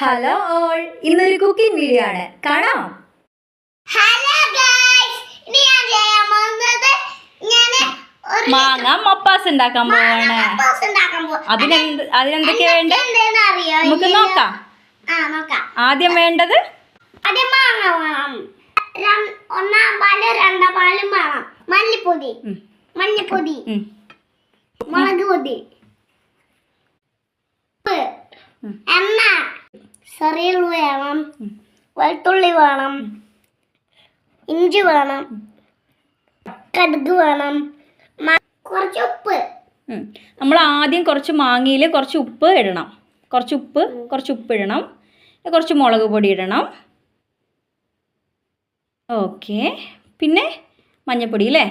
Hello all ഇന്നൊരു cooking video ആണ്. കാണാം. ഹലോ ഗൈസ് ഇനി ഞാൻ ചെയ്യാൻ പോകുന്നത് ഞാൻ ഒരു മാങ്ങ മപ്പാസ് ഉണ്ടാക്കാൻ പോവാണ്. ടോസ് ഉണ്ടാക്കാൻ പോകും അതിനെന്ത് അതിനെന്തൊക്കെയാ വേണ്ടേ എന്തെന്ന് അറിയോ നമുക്ക് നോക്കാം. ആ നോക്കാം. ആദ്യം വേണ്ടത്? ആദ്യം മാങ്ങ വേണം. രം- ഒന്നാം പാൽ രണ്ടാം പാലും വേണം. മല്ലിപ്പൊടി. ഉം, മഞ്ഞപ്പൊടി ഉം, മുളക് പൊടി. ഉപ്പ്, ഉം. സെറിയൽ വേണം. വെളുത്തുള്ളി വേണം ഇഞ്ചി വേണം കടുക് വേണം കുറച്ച് ഉപ്പ്. നമ്മൾ ആദ്യം കുറച്ച് മാങ്ങയിൽ കുറച്ച് ഉപ്പ് ഇടണം. കുറച്ച് ഉപ്പ് കുറച്ച് ഉപ്പ് ഇടണം. കുറച്ച് മുളക് പൊടി ഇടണം. ഓക്കെ. പിന്നെ മഞ്ഞപ്പൊടി അല്ലേ?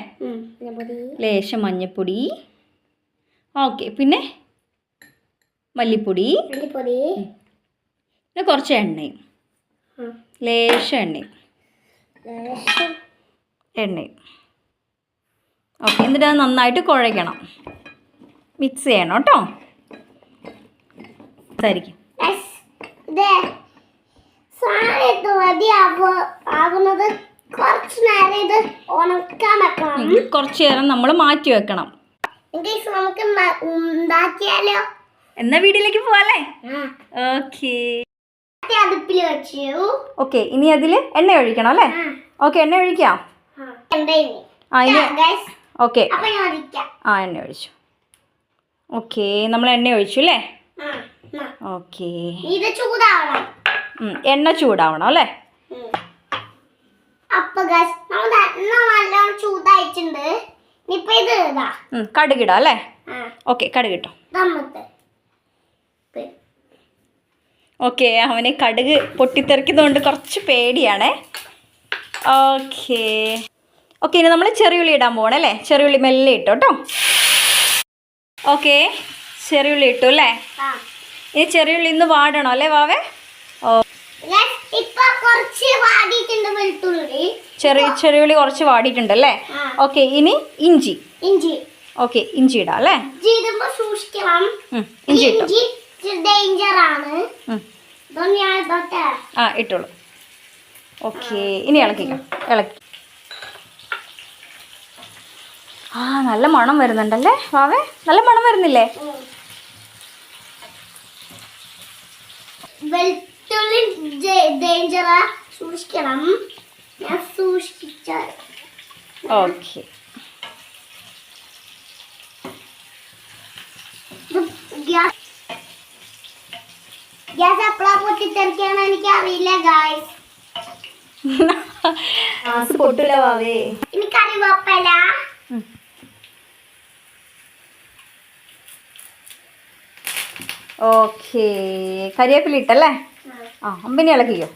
ലേശം മഞ്ഞപ്പൊടി. ഓക്കെ. പിന്നെ മല്ലിപ്പൊടി. മല്ലിപ്പൊടി. പിന്നെ കുറച്ച് എണ്ണയും. ലേശം എണ്ണയും. എണ്ണയും. ഓക്കെ എന്നിട്ട് അത് നന്നായിട്ട് കുഴയ്ക്കണം. മിക്സ് ചെയ്യണം കേട്ടോ. ഇതായിരിക്കും കുറച്ചു നേരം നമ്മൾ മാറ്റി വെക്കണം. നമുക്ക് ഉണ്ടാക്കിയാലോ? എന്നാ വീട്ടിലേക്ക് പോവാല്ലേ? ഓക്കെ ഇനി അതിൽ എണ്ണ ഒഴിക്കണം അല്ലേ. ഓക്കെ എണ്ണ ഒഴിക്കാം. ആ. ഇനി. ഓക്കെ ആ എണ്ണ ഒഴിച്ചു. ഓക്കെ നമ്മൾ എണ്ണ ഒഴിച്ചു അല്ലേ. ഓക്കെ എണ്ണ ചൂടാവണം അല്ലേ? കടുകിടാം അല്ലേ? ഓക്കെ കടുകിട്ടോ ഓക്കെ അവനെ കടുക് പൊട്ടിത്തെറിക്കുന്നതുകൊണ്ട് കുറച്ച് പേടിയാണേ. ഓക്കെ. ഓക്കെ ഇനി നമ്മൾ ചെറിയുള്ളി ഇടാൻ പോകണം അല്ലേ? ചെറിയുള്ളി മെല്ലെ ഇട്ടോ കേട്ടോ. ഓക്കെ ചെറിയുള്ളി ഇട്ടു അല്ലേ? ഇനി ചെറിയുള്ളി ഇന്ന് വാടണോ അല്ലേ വാവേ? ഓ. ചെറിയ ചെറിയുള്ളി കുറച്ച് വാടിയിട്ടുണ്ട് അല്ലേ. ഓക്കെ ഇനി ഇഞ്ചി. ഇഞ്ചി. ഓക്കെ ഇഞ്ചി ഇടാം അല്ലേ? ഇഞ്ചി ഇഞ്ചി ആ ഇട്ടോളൂ. ഓക്കെ ഇനി ഇളക്കിക്കാം. ഇളക്കി. ആ നല്ല മണം വരുന്നുണ്ടല്ലേ വാവേ? നല്ല മണം വരുന്നില്ലേ? വെളുത്തുള്ളി ഡേഞ്ചറാ സൂക്ഷിക്കണം. ഞാൻ സൂക്ഷിച്ച ഓക്കെ ഗ്യാസ് ഗ്യാസ് എപ്പോഴാ പൊട്ടിത്തെറിക്കാന്ന് എനിക്ക് അറിയില്ല ഗായ്സ് പൊട്ടില്ല വാവേ. ഇനി കറിവേപ്പില ഓക്കേ കരിവേപ്പില ഇട്ടല്ലേ? ആ. അമ്പിനി ഇളക്കിക്കോ.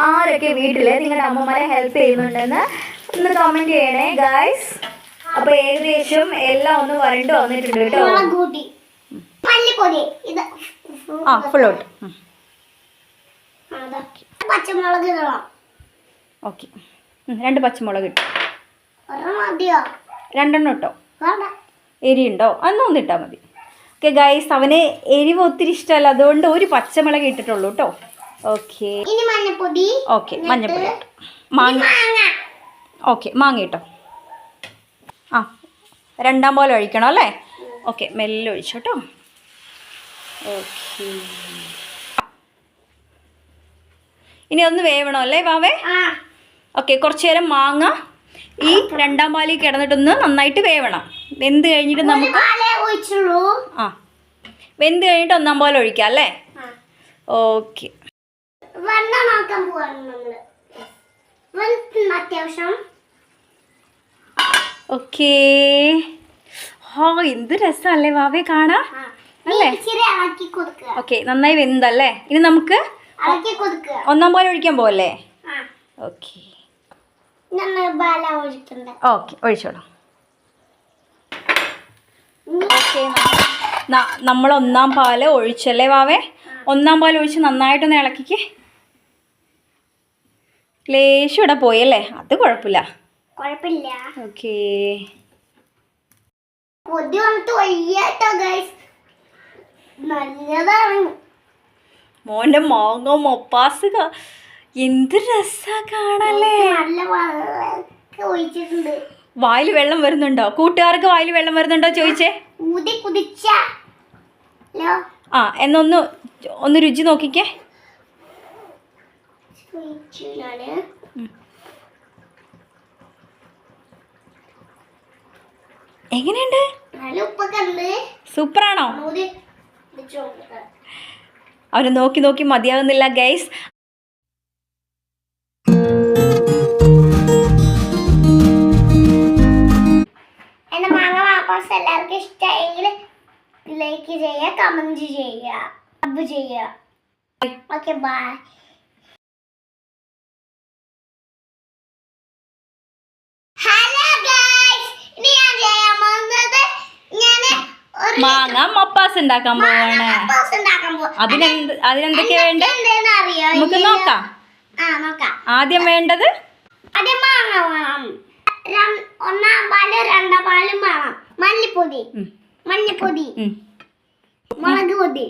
ആരൊക്കെ വീട്ടിൽ നിങ്ങളുടെ അമ്മമാരെ ഹെൽപ്പ് ചെയ്യുന്നുണ്ടെന്ന് ഒന്ന് കമന്റ് ചെയ്യണേ ഗായ്സ് അപ്പോൾ ഏകദേശം എല്ലാം ഒന്ന് വരണ്ടു വന്നിട്ടുണ്ട് കേട്ടോ മുളക് കൂട്ടി മല്ലിപ്പൊടി ഇത് ആ അതാ. പച്ചമുളക് ഇടണം. ഓക്കെ. രണ്ട് പച്ചമുളക് ഇട്ടു. രണ്ടെണ്ണം ഇട്ടോ? എരിയുണ്ടോ അന്ന് ഒന്ന് ഇട്ടാൽ മതി. ഓക്കെ ഗൈസ് അവന് എരിവ് ഒത്തിരി ഇഷ്ടമല്ല. അതുകൊണ്ട് ഒരു പച്ചമുളക് ഇട്ടിട്ടുള്ളൂ കേട്ടോ ഓക്കെ. മഞ്ഞപ്പൊടി. ഓക്കെ മഞ്ഞപ്പൊടി മാങ്ങ. മാങ്ങ. ഓക്കെ മാങ്ങ ഇട്ടോ. ആ രണ്ടാം പോലെ ഒഴിക്കണം അല്ലേ? ഓക്കെ മെല്ലെ ഒഴിച്ചു കേട്ടോ ഓക്കെ. ഇനി ഒന്ന് വേവണം അല്ലേ വാവേ? ഓക്കെ കുറച്ചു നേരം മാങ്ങ. ഈ രണ്ടാം പാലിൽ കിടന്നിട്ടൊന്ന് നന്നായിട്ട് വേവണം. വെന്ത് കഴിഞ്ഞിട്ട് നമുക്ക് പാലേ ആ. വെന്ത് കഴിഞ്ഞിട്ട് ഒന്നാം പാൽ ഒഴിക്കാം അല്ലേ. ഓക്കെ. ഓക്കേ. ഹോ എന്ത് രസമല്ലേ വാവേ കാണാ. അല്ലേ? ഓക്കെ നന്നായി വെന്തല്ലേ? ഇനി നമുക്ക് ഒന്നാം പോലെ ഒഴിക്കാൻ പോവല്ലേ? ഓക്കെ. ഓക്കെ ഒഴിച്ചോളാം. ഓക്കെ നമ്മൾ ഒന്നാം പാൽ ഒഴിച്ചല്ലേ വാവേ? ഒന്നാം പാൽ ഒഴിച്ച് നന്നായിട്ടൊന്ന് ഇളക്കിക്ക്. ലേശം ഇവിടെ പോയല്ലേ അത് കുഴപ്പമില്ല. കുഴപ്പമില്ല. ഓക്കേ. കൊതി വന്നിട്ട് വയ്യാട്ടോ ഗൈസ് നല്ലതാണ്. മോന്റെ മാങ്ങ മൊപ്പാസ് എന്ത് രസാ കാണല്ലേ? വായിൽ വെള്ളം വരുന്നുണ്ടോ? കൂട്ടുകാർക്ക് വായിൽ വെള്ളം വരുന്നുണ്ടോ ചോദിച്ചേ? ഊതി കുതിച്ച. ലോ ആ എന്നൊന്ന് ഒന്ന് രുചി നോക്കിക്കേ. എങ്ങനെയുണ്ട്? സൂപ്പറാണോ? കുടിച്ചു നോക്കി നോക്കി മതിയാകുന്നില്ല ഗൈസ് എന്റെ മാങ്ങ വാപ്പാസ് എല്ലാവർക്കും ഇഷ്ടമായെങ്കിൽ ലൈക്ക് ചെയ്യുക കമന്റ് ചെയ്യുക സബ് ചെയ്യുക. ഓക്കെ ബൈ മാങ്ങ മപ്പാസ് ഉണ്ടാക്കാൻ പോവാണ്. അതിനെന്ത് അതിനെന്തൊക്കെയാ വേണ്ടത്? നമുക്ക് നോക്കാം. ആദ്യം വേണ്ടത്? ഒന്നാം പാൽ രണ്ടാം പാലും വേണം. മല്ലിപ്പൊടി. ഉം, മഞ്ഞപ്പൊടി ഉം, മുളക് പൊടി.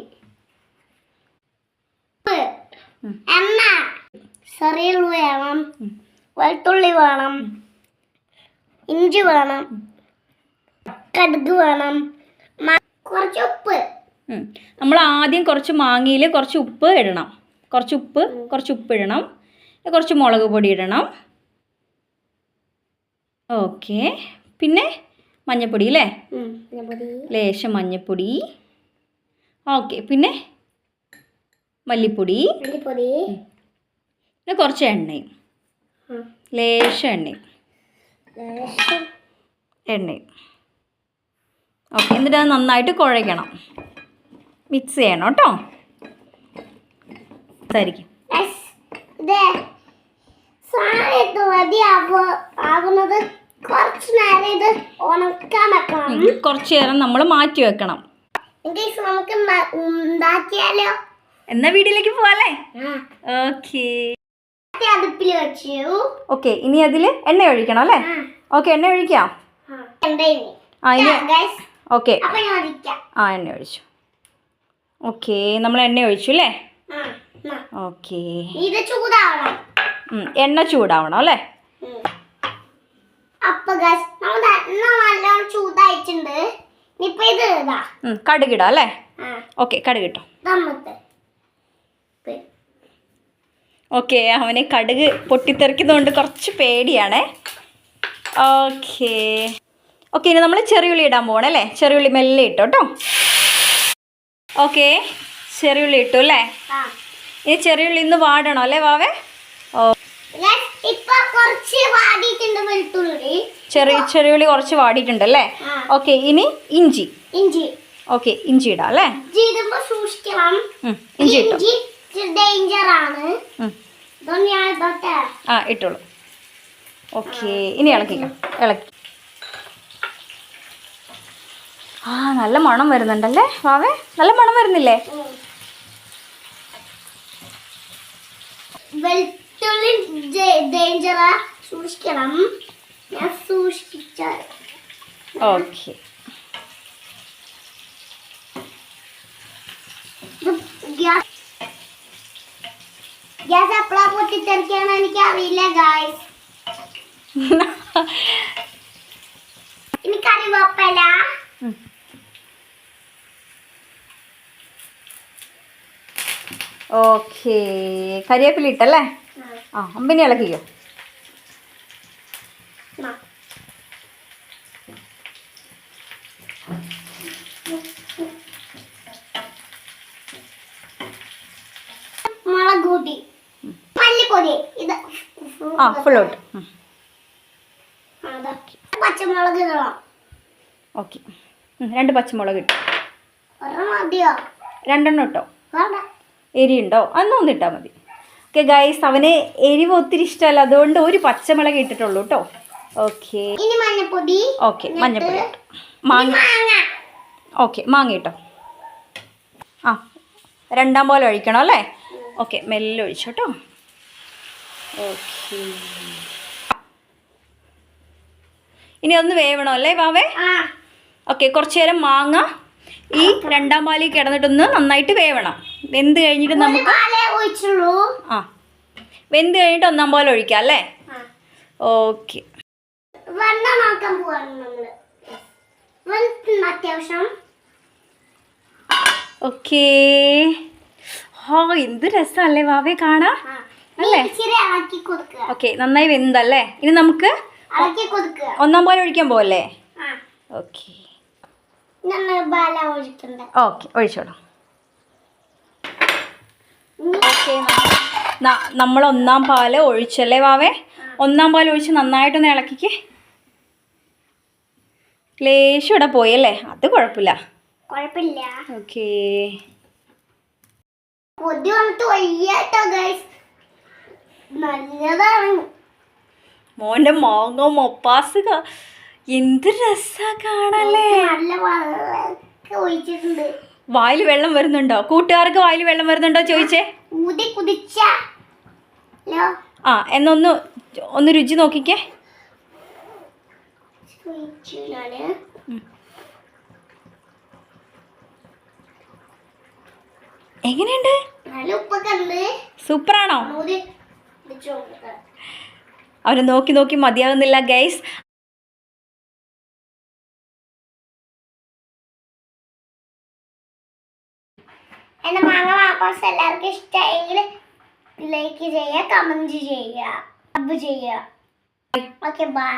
എണ്ണ. ചെറിയ വേണം. വെളുത്തുള്ളി വേണം. ഇഞ്ചി വേണം. കടുക് വേണം. കുറച്ച് ഉപ്പ്. നമ്മൾ ആദ്യം കുറച്ച് മാങ്ങയിൽ കുറച്ച് ഉപ്പ് ഇടണം. കുറച്ച് ഉപ്പ് കുറച്ച് ഉപ്പ് ഇടണം. കുറച്ച് മുളക് പൊടി ഇടണം. ഓക്കെ. പിന്നെ മഞ്ഞപ്പൊടി അല്ലേ? ലേശം മഞ്ഞപ്പൊടി. ഓക്കെ. പിന്നെ മല്ലിപ്പൊടി. പിന്നെ കുറച്ച് എണ്ണയും. ലേശം എണ്ണയും. എണ്ണയും. ഓക്കെ എന്നിട്ട് അത് നന്നായിട്ട് കുഴയ്ക്കണം. മിക്സ് ചെയ്യണം കേട്ടോ. കുറച്ച് നേരം നമ്മൾ മാറ്റി വെക്കണം. നമുക്ക് എന്നാ വീട്ടിലേക്ക് പോവാല്ലേ. ഓക്കെ ഓക്കെ ഇനി അതിൽ എണ്ണ ഒഴിക്കണം അല്ലേ. ഓക്കെ എണ്ണ ഒഴിക്കാം. ആ. ഇനി. ഓക്കെ ആ എണ്ണ ഒഴിച്ചു. ഓക്കെ നമ്മൾ എണ്ണ ഒഴിച്ചു അല്ലേ. ഓക്കെ എണ്ണ ചൂടാവണം അല്ലേ? കടുകിടാം അല്ലേ? ഓക്കെ കടുകിട്ടോ ഓക്കെ അവനെ കടുക് പൊട്ടിത്തെറിക്കുന്നതുകൊണ്ട് കുറച്ച് പേടിയാണേ. ഓക്കെ ഓക്കെ ഇനി നമ്മൾ ചെറിയുള്ളി ഇടാൻ പോകണം അല്ലേ? ചെറിയുള്ളി മെല്ലെ ഇട്ടോ കേട്ടോ. ഓക്കെ ചെറിയുള്ളി ഇട്ടു അല്ലേ? ഇനി ചെറിയുള്ളി ഇന്ന് വാടണോ അല്ലേ വാവേ? ഓ. ചെറിയ ചെറിയുള്ളി കുറച്ച് വാടിയിട്ടുണ്ട് അല്ലേ. ഓക്കെ ഇനി ഇഞ്ചി. ഇഞ്ചി. ഓക്കെ ഇഞ്ചി ഇടാം അല്ലേ? ഇഞ്ചി ഇട്ടു. ആ ഇട്ടോളൂ. ഓക്കെ ഇനി ഇളക്കിക്കാം. ഇളക്കി. ആ നല്ല മണം വരുന്നുണ്ടല്ലേ വാവേ? നല്ല മണം വരുന്നില്ലേ? വെളുത്തുള്ളി ഡേഞ്ചറാ സൂക്ഷിക്കണം. ഞാൻ സൂക്ഷിച്ച ഓക്കെ. ഗ്യാസ് എപ്പോഴാ പൊട്ടിത്തെറിക്കാന്ന് എനിക്ക് അറിയില്ല ഗായ്സ് ഇനി കറിവേപ്പല ഓക്കെ. കരിയേപ്പില ഇട്ടല്ലേ? ആ. അമ്പിനി ഇളക്കിക്കോ. ആ. ഫുള്ളോട്ട് പച്ചമുളക് ഓക്കെ. രണ്ട് പച്ചമുളക് ഇട്ടു. രണ്ടെണ്ണം ഇട്ടോ? എരിയുണ്ടോ? അതൊന്നും ഇട്ടാൽ മതി. ഓക്കെ ഗൈസ് അവന് എരിവ് ഒത്തിരി ഇഷ്ടമല്ല. അതുകൊണ്ട് ഒരു പച്ചമുളക് ഇട്ടിട്ടുള്ളൂ കേട്ടോ ഓക്കെ ഓക്കെ മഞ്ഞപ്പൊടി. മാങ്ങ. ഓക്കെ മാങ്ങ. ഇട്ടോ. ആ രണ്ടാം പോലെ ഒഴിക്കണം അല്ലേ? ഓക്കെ മെല്ലെ ഒഴിച്ചു കേട്ടോ ഓക്കെ ഇനി ഒന്ന് വേവണം അല്ലേ വാവേ? ഓക്കെ കുറച്ചു നേരം മാങ്ങ ഈ രണ്ടാം പാലിൽ കിടന്നിട്ടൊന്ന് നന്നായിട്ട് വേവണം. വെന്ത് കഴിഞ്ഞിട്ട് നമുക്ക് ആ. വെന്ത് കഴിഞ്ഞിട്ട് ഒന്നാം പോലെ ഒഴിക്കാം അല്ലേ? ഓക്കെ. ഓക്കെ. ഹോ എന്ത് രസമല്ലേ വാവേ കാണാ. അല്ലേ? ഓക്കെ നന്നായി വെന്തല്ലേ? ഇനി നമുക്ക് ഒന്നാം പോലെ ഒഴിക്കാൻ പോവല്ലേ? ഓക്കെ. ഓക്കെ ഒഴിച്ചോളാം ഇനി ഓക്കെ നമ്മൾ ഒന്നാം പാൽ ഒഴിച്ചല്ലേ വാവേ? ഒന്നാം പാൽ ഒഴിച്ച് നന്നായിട്ടൊന്ന് ഇളക്കിക്ക്. ലേശം ഇവിടെ അല്ലേ? അത് കുഴപ്പമില്ല. കുഴപ്പമില്ല. ഓക്കേ. കൊതി വന്നിട്ട് വയ്യാട്ടോ ഗൈസ് നല്ലതാണ്. മോന്റെ മാങ്ങ മൊപ്പാസ് എന്ത് രസാ കാണല്ലേ? വായിൽ വെള്ളം വരുന്നുണ്ടോ? കൂട്ടുകാർക്ക് വായിൽ വെള്ളം വരുന്നുണ്ടോ ചോദിച്ചേ? ഊതി ആ എന്നൊന്ന് ഒന്ന് രുചി നോക്കിക്കേ. എങ്ങനെയുണ്ട്? സൂപ്പറാണോ? അവർ നോക്കി നോക്കി മതിയാകുന്നില്ല ഗൈസ്. എന്റെ മാങ്ങ വാപ്പാസ് എല്ലാവർക്കും ഇഷ്ടമായെങ്കിൽ ലൈക്ക് ചെയ്യുക കമന്റ് ചെയ്യുക സബ് ചെയ്യുക. Okay bye